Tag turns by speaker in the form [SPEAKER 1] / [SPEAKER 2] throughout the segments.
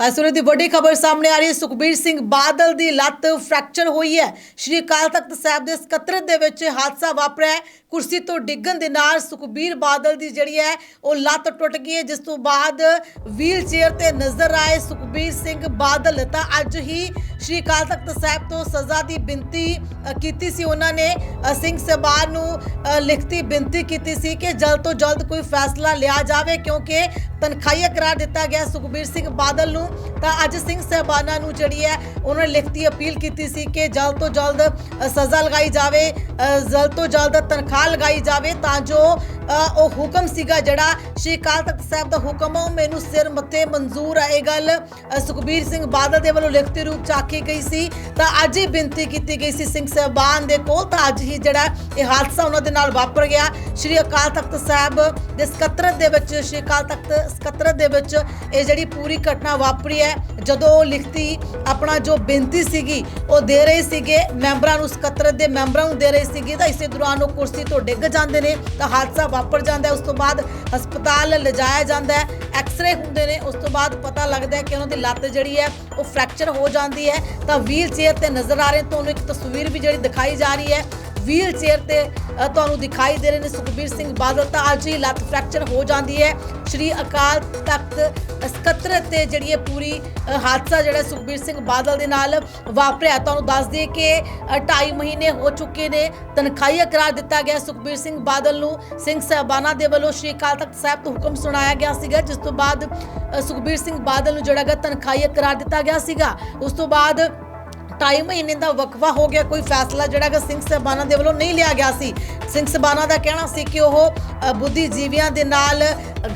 [SPEAKER 1] ਤਾਂ ਇਸ ਵੇਲੇ ਦੀ ਵੱਡੀ ਖਬਰ ਸਾਹਮਣੇ ਆ ਰਹੀ ਹੈ। ਸੁਖਬੀਰ ਸਿੰਘ ਬਾਦਲ ਦੀ ਲੱਤ ਫ੍ਰੈਕਚਰ ਹੋਈ ਹੈ। ਸ਼੍ਰੀ ਅਕਾਲ ਤਖਤ ਸਾਹਿਬ ਦੇ ਸਕੱਤਰ ਦੇ ਵਿੱਚ ਹਾਦਸਾ ਵਾਪਰਿਆ ਕੁਰਸੀ ਤੋਂ ਡਿੱਗਣ ਦੇ ਨਾਲ ਸੁਖਬੀਰ ਬਾਦਲ ਦੀ ਜਿਹੜੀ ਹੈ, ਉਹ ਲੱਤ ਟੁੱਟ ਗਈ ਹੈ। ਜਿਸ ਤੋਂ ਬਾਅਦ ਵੀਲ ਚੇਅਰ ਤੇ ਨਜ਼ਰ ਆਏ ਸੁਖਬੀਰ ਸਿੰਘ ਬਾਦਲ ਤਾਂ ਅੱਜ ਹੀ ਸ਼੍ਰੀ ਅਕਾਲ ਤਖਤ ਸਾਹਿਬ ਤੋਂ ਸਜ਼ਾ ਦੀ ਬੇਨਤੀ ਕੀਤੀ ਸੀ ਉਹਨਾਂ ਨੇ। ਸਿੰਘ ਸਾਹਿਬਾਨ ਨੂੰ ਲਿਖਤੀ ਬੇਨਤੀ ਕੀਤੀ ਸੀ ਕਿ ਜਲਦ ਤੋਂ ਜਲਦ ਕੋਈ ਫੈਸਲਾ ਲਿਆ ਜਾਵੇ ਕਿਉਂਕਿ ਤਨਖਾਹੀਆ ਕਰਾਰ ਦਿੱਤਾ ਗਿਆ ਸੁਖਬੀਰ ਸਿੰਘ ਬਾਦਲ ਨੂੰ। ਤਾਂ ਅੱਜ ਸਿੰਘ ਸਾਹਿਬਾਨਾਂ ਨੂੰ ਜਿਹੜੀ ਹੈ, ਉਹਨਾਂ ਨੇ ਲਿਖਤੀ ਅਪੀਲ ਕੀਤੀ ਸੀ ਕਿ ਜਲਦ ਤੋਂ ਜਲਦ ਸਜ਼ਾ ਲਗਾਈ ਜਾਵੇ। ਜਲਦ ਤੋਂ ਜਲਦ ਤਨਖਾਹ ਲਗਾਈ ਜਾਵੇ ਤਾਂ ਜੋ ਉਹ ਹੁਕਮ ਸੀਗਾ ਜਿਹੜਾ ਸ਼੍ਰੀ ਅਕਾਲ ਤਖਤ ਸਾਹਿਬ ਦਾ ਹੁਕਮ ਆ, ਉਹ ਮੈਨੂੰ ਸਿਰ ਮੱਥੇ ਮਨਜ਼ੂਰ ਆ ਇਹ ਗੱਲ। ਸੁਖਬੀਰ ਸਿੰਘ ਬਾਦਲ ਦੇ ਵੱਲੋਂ ਲਿਖਤੀ ਰੂਪ ਚ ਆਖੀ ਗਈ ਸੀ। ਤਾਂ ਅੱਜ ਹੀ ਬੇਨਤੀ ਕੀਤੀ ਗਈ ਸੀ ਸਿੰਘ ਸਾਹਿਬਾਨ ਦੇ ਕੋਲ। ਤਾਂ ਅੱਜ ਹੀ ਜਿਹੜਾ ਇਹ ਹਾਦਸਾ ਉਹਨਾਂ ਦੇ ਨਾਲ ਵਾਪਰ ਗਿਆ। ਸ਼੍ਰੀ ਅਕਾਲ ਤਖਤ ਸਾਹਿਬ ਦੇ ਸਕੱਤਰਤ ਦੇ ਵਿੱਚ ਸ਼੍ਰੀ ਅਕਾਲ ਤਖਤ ਸਕੱਤਰਤ ਦੇ ਵਿੱਚ ਇਹ ਜਿਹੜੀ ਪੂਰੀ ਘਟਨਾ ਵਾਪਰੀ ਹੈ ਜਦੋਂ ਉਹ ਲਿਖਤੀ ਆਪਣਾ ਜੋ ਬੇਨਤੀ ਸੀਗੀ ਉਹ ਦੇ ਰਹੇ ਸੀਗੇ। ਮੈਂਬਰਾਂ ਨੂੰ ਸਕੱਤਰਤ ਦੇ ਮੈਂਬਰਾਂ ਨੂੰ ਦੇ ਰਹੇ ਸੀਗੇ। ਤਾਂ ਇਸੇ ਦੌਰਾਨ ਉਹ ਕੁਰਸੀ ਤੋਂ ਡਿੱਗ ਜਾਂਦੇ ਨੇ। ਤਾਂ ਹਾਦਸਾ ਵਾਪਰ ਜਾਂਦਾ ਹੈ, ਉਸ ਤੋਂ ਬਾਅਦ ਹਸਪਤਾਲ ਲਿਜਾਇਆ ਜਾਂਦਾ ਹੈ। ਐਕਸ-ਰੇ ਹੁੰਦੇ ਨੇ, ਉਸ ਤੋਂ ਬਾਅਦ ਪਤਾ ਲੱਗਦਾ ਹੈ ਕਿ ਉਹਨਾਂ ਦੀ ਲੱਤ ਜਿਹੜੀ ਹੈ, ਉਹ ਫ੍ਰੈਕਚਰ ਹੋ ਜਾਂਦੀ ਹੈ। ਤਾਂ ਵੀਲ ਚੇਅਰ ਤੇ ਨਜ਼ਰ ਆ ਰਹੇ ਤੁਹਾਨੂੰ ਇੱਕ ਤਸਵੀਰ ਵੀ ਜਿਹੜੀ ਦਿਖਾਈ ਜਾ ਰਹੀ ਹੈ। ਵੀਲ ਚੇਅਰ ਤੇ ਤੁਹਾਨੂੰ ਦਿਖਾਈ ਦੇ ਰਹੇ ਨੇ ਸੁਖਬੀਰ ਸਿੰਘ ਬਾਦਲ। ਤਾਂ ਅੱਜ ਹੀ ਲੱਤ ਫ੍ਰੈਕਚਰ ਹੋ ਜਾਂਦੀ ਹੈ। ਸ਼੍ਰੀ ਅਕਾਲ ਤਖਤ ਸਕੱਤਰ ਤੇ ਜਿਹੜੀ ਇਹ ਪੂਰੀ ਹਾਦਸਾ ਜਿਹੜਾ ਸੁਖਬੀਰ ਸਿੰਘ ਬਾਦਲ ਦੇ ਨਾਲ ਵਾਪਰਿਆ। ਤੁਹਾਨੂੰ ਦੱਸ ਦਈਏ ਕਿ 2.5 ਮਹੀਨੇ ਹੋ ਚੁੱਕੇ ਨੇ। ਤਨਖਾਹੀਆ ਕਰਾਰ ਦਿੱਤਾ ਗਿਆ ਸੁਖਬੀਰ ਸਿੰਘ ਬਾਦਲ ਨੂੰ। ਸਿੰਘ ਸਾਹਿਬਾਨਾਂ ਦੇ ਵੱਲੋਂ ਸ਼੍ਰੀ ਅਕਾਲ ਤਖਤ ਸਾਹਿਬ ਤੋਂ ਹੁਕਮ ਸੁਣਾਇਆ ਗਿਆ ਸੀਗਾ, ਜਿਸ ਤੋਂ ਬਾਅਦ ਸੁਖਬੀਰ ਸਿੰਘ ਬਾਦਲ ਨੂੰ ਜਿਹੜਾ ਗਾ ਤਨਖਾਹੀਆ ਕਰਾਰ ਦਿੱਤਾ ਗਿਆ ਸੀਗਾ। ਉਸ ਤੋਂ ਬਾਅਦ ਢਾਈ ਮਹੀਨੇ ਦਾ ਵਕਫਾ ਹੋ ਗਿਆ, ਕੋਈ ਫੈਸਲਾ ਜਿਹੜਾ ਕਿ ਸਿੰਘ ਸਾਹਿਬਾਨਾਂ ਦੇ ਵੱਲੋਂ ਨਹੀਂ ਲਿਆ ਗਿਆ ਸੀ। ਸਿੰਘ ਸਾਹਿਬਾਨਾਂ ਦਾ ਕਹਿਣਾ ਸੀ ਕਿ ਉਹ ਬੁੱਧੀਜੀਵੀਆਂ ਦੇ ਨਾਲ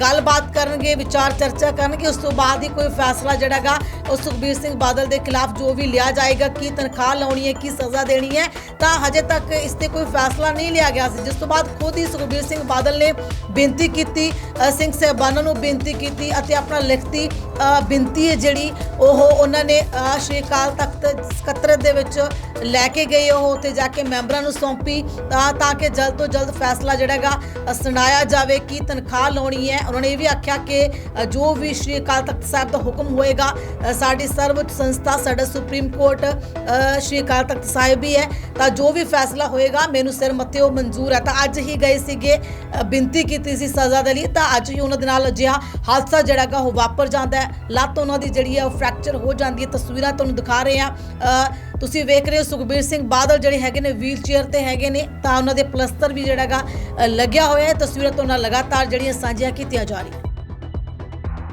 [SPEAKER 1] ਗੱਲਬਾਤ ਕਰਨਗੇ, ਵਿਚਾਰ ਚਰਚਾ ਕਰਨਗੇ, ਉਸ ਤੋਂ ਬਾਅਦ ਹੀ ਕੋਈ ਫੈਸਲਾ ਜਿਹੜਾਗਾ ਉਹ ਸੁਖਬੀਰ ਸਿੰਘ ਬਾਦਲ ਦੇ ਖਿਲਾਫ ਜੋ ਵੀ ਲਿਆ ਜਾਏਗਾ, ਕੀ ਤਨਖਾਹ ਲਾਉਣੀ ਹੈ, ਕੀ ਸਜ਼ਾ ਦੇਣੀ ਹੈ, ਤਾਂ ਹਜੇ ਤੱਕ ਇਸ ਤੇ ਕੋਈ ਫੈਸਲਾ ਨਹੀਂ ਲਿਆ ਗਿਆ ਸੀ, ਜਿਸ ਤੋਂ ਬਾਅਦ ਖੁਦ ਹੀ ਸੁਖਬੀਰ ਸਿੰਘ ਬਾਦਲ ਨੇ ਬੇਨਤੀ ਕੀਤੀ ਸਿੰਘ ਸਾਹਿਬਾਨਾਂ ਨੂੰ ਬੇਨਤੀ ਕੀਤੀ ਅਤੇ ਆਪਣਾ ਲਿਖਤੀ ਬੇਨਤੀ ਹੈ ਜਿਹੜੀ, ਉਹ ਉਹਨਾਂ ਨੇ ਸ਼੍ਰੀ ਅਕਾਲ ਤਖਤ ਸਕੱਤਰਤ ਦੇ ਵਿੱਚ ਲੈ ਕੇ ਗਏ ਉਹ, ਉੱਥੇ ਜਾ ਕੇ ਮੈਂਬਰਾਂ ਨੂੰ ਸੌਂਪੀ। ਤਾਂ ਤਾਂ ਕਿ ਜਲਦ ਤੋਂ ਜਲਦ ਫੈਸਲਾ ਜਿਹੜਾਗਾ ਸੁਣਾਇਆ ਜਾਵੇ ਕਿ ਤਨਖਾਹ ਲਾਉਣੀ ਹੈ। ਉਹਨਾਂ ਨੇ ਇਹ ਵੀ ਆਖਿਆ ਕਿ ਜੋ ਵੀ ਸ਼੍ਰੀ ਅਕਾਲ ਤਖਤ ਸਾਹਿਬ ਦਾ ਹੁਕਮ ਹੋਏਗਾ ਸਾਡੀ ਸਰਵਉੱਚ ਸੰਸਥਾ, ਸਾਡਾ ਸੁਪਰੀਮ ਕੋਰਟ ਸ਼੍ਰੀ ਅਕਾਲ ਤਖਤ ਸਾਹਿਬ ਵੀ ਹੈ। ਤਾਂ, ਜੋ ਵੀ ਫੈਸਲਾ ਹੋਏਗਾ, ਮੈਨੂੰ ਸਿਰ ਮੱਥੇ ਉਹ ਮਨਜ਼ੂਰ ਹੈ। ਤਾਂ, ਅੱਜ ਹੀ ਗਏ ਸੀਗੇ ਬੇਨਤੀ ਕੀਤੀ ਸੀ ਸਜ਼ਾ ਦੇ ਲਈ। ਤਾਂ, ਅੱਜ ਹੀ ਉਹਨਾਂ ਦੇ ਨਾਲ ਅਜਿਹਾ ਹਾਦਸਾ ਜਿਹੜਾਗਾ ਉਹ ਵਾਪਰ ਜਾਂਦਾ ਹੈ। ਲੱਤ ਉਹਨਾਂ ਦੀ ਜਿਹੜੀ ਹੈ, ਉਹ ਫ੍ਰੈਕਚਰ ਹੋ ਜਾਂਦੀ ਹੈ। ਤਸਵੀਰਾਂ ਤੁਹਾਨੂੰ ਦਿਖਾ ਰਹੇ ਆ ਤੁਸੀਂ ਵੇਖ ਰਹੇ ਹੋ ਸੁਖਬੀਰ ਸਿੰਘ ਬਾਦਲ ਜਿਹੜੇ ਹੈਗੇ ਨੇ ਵੀਲ ਚੇਅਰ ਤੇ ਹੈਗੇ ਨੇ ਤਾਂ ਉਹਨਾਂ ਦੇ ਪਲਸਤਰ ਵੀ ਜਿਹੜਾਗਾ ਅ, ਲੱਗਿਆ ਹੋਇਆ ਹੈ। ਤਸਵੀਰਾਂ ਤੁਹਾਨੂੰ ਲਗਾਤਾਰ ਜਿਹੜੀਆਂ ਸਾਂਝੀਆਂ ਕੀਤੀਆਂ ਜਾ ਰਹੀਆਂ